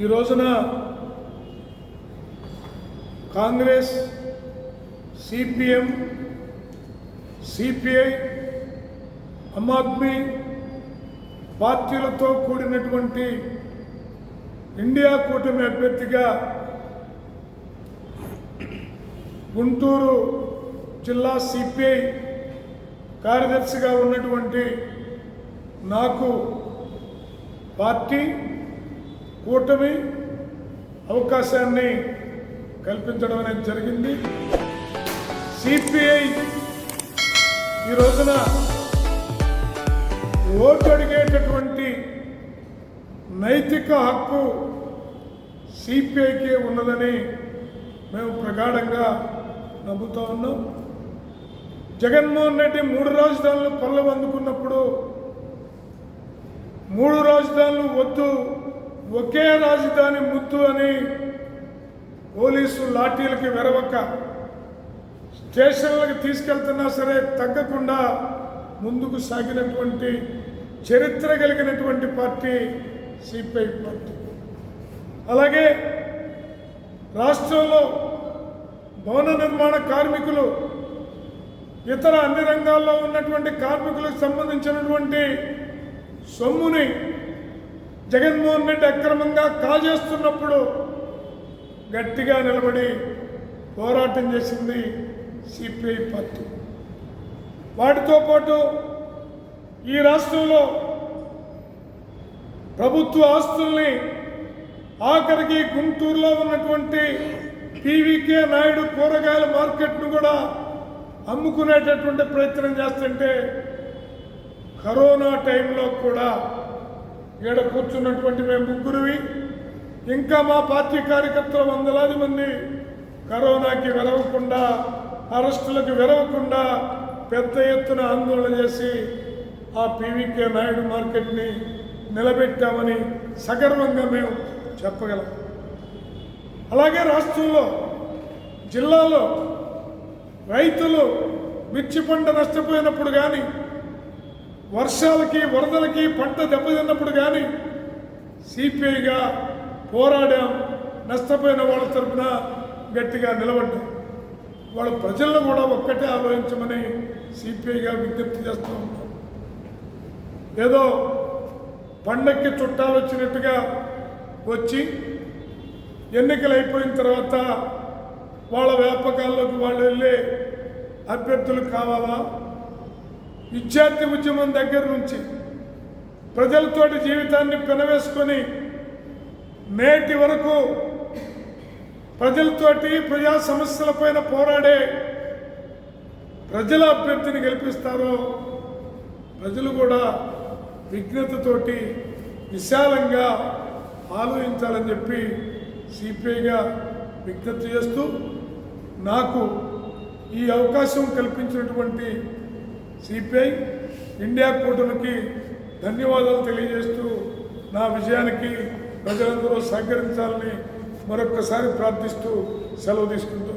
ఈ రోజున Congress CPM CPI Aam Aadmi పార్టీలతో కూడినటువంటి ఇండియా కూటమి అభ్యర్థిగా గుంటూరు జిల్లా సిపిఐ కార్యదర్శిగా ఉన్నటువంటి నాకు పార్టీ కూటమి అవకాశాన్ని కల్పించడం అనేది జరిగింది. సిపిఐ ఈ రోజున ఓటు అడిగేటటువంటి నైతిక హక్కు సిపిఐకే ఉన్నదని మేము ప్రగాఢంగా నమ్ముతా ఉన్నాం. జగన్మోహన్ రెడ్డి మూడు రాజధానులు పల్లెం అందుకున్నప్పుడు మూడు రాజధానులు వద్దు ఒకే రాజధాని ముద్దు అని పోలీసు లాఠీలకి వెరవక స్టేషన్లకు తీసుకెళ్తున్నా సరే తగ్గకుండా ముందుకు సాగినటువంటి చరిత్ర కలిగినటువంటి పార్టీ సిపిఐ పార్టీ. అలాగే రాష్ట్రంలో భవన నిర్మాణ కార్మికులు ఇతర అన్ని రంగాల్లో ఉన్నటువంటి కార్మికులకు సంబంధించినటువంటి సొమ్ముని జగన్మోహన్ రెడ్డి అక్రమంగా కాజేస్తున్నప్పుడు గట్టిగా నిలబడి పోరాటం చేసింది సిపిఐ పార్టీ. వాటితో పాటు ఈ రాష్ట్రంలో ప్రభుత్వ ఆస్తుల్ని ఆఖరికి గుంటూరులో ఉన్నటువంటి పీవీకే నాయుడు కూరగాయల మార్కెట్ను కూడా అమ్ముకునేటటువంటి ప్రయత్నం చేస్తుంటే కరోనా టైంలో కూడా ఈడ కూర్చున్నటువంటి మేము ముగ్గురువి. ఇంకా మా పార్టీ కార్యకర్తలు వందలాది మంది కరోనాకి వెరవకుండా అరెస్టులకు వెరవకుండా పెద్ద ఎత్తున ఆందోళన చేసి ఆ పీవీకే నాయుడు మార్కెట్ని నిలబెట్టామని సగర్వంగా మేము చెప్పగలం. అలాగే రాష్ట్రంలో జిల్లాలో రైతులు మిర్చి పంట నష్టపోయినప్పుడు కానీ వర్షాలకి వరదలకి పంట దెబ్బతిన్నప్పుడు కానీ సిపిఐగా పోరాడాం నష్టపోయిన వాళ్ళ తరఫున గట్టిగా నిలబడ్డాం. వాళ్ళ ప్రజలను కూడా ఒక్కటే ఆలోచించమని సిపిఐగా విజ్ఞప్తి చేస్తూ ఉన్నాం. ఏదో పండక్కి చుట్టాలు వచ్చినట్టుగా వచ్చి ఎన్నికలు అయిపోయిన తర్వాత వాళ్ళ వ్యాపకాల్లోకి వాళ్ళు వెళ్ళే అభ్యర్థులు కావాలా? విద్యార్థి ఉద్యమం దగ్గర నుంచి ప్రజలతోటి జీవితాన్ని పెనవేసుకొని నేటి వరకు ప్రజలతోటి ప్రజా సమస్యలపైన పోరాడే ప్రజల అభ్యర్థిని గెలిపిస్తారో ప్రజలు కూడా విఘ్నతతోటి విశాలంగా ఆలోచించాలని చెప్పి సిపిఐగా విజ్ఞప్తి చేస్తూ నాకు ఈ అవకాశం కల్పించినటువంటి సిపిఐ ఇండియా కూటమికి ధన్యవాదాలు తెలియజేస్తూ నా విజయానికి ప్రజలందరూ సహకరించాలని మరొక్కసారి ప్రార్థిస్తూ సెలవు తీసుకుంటూ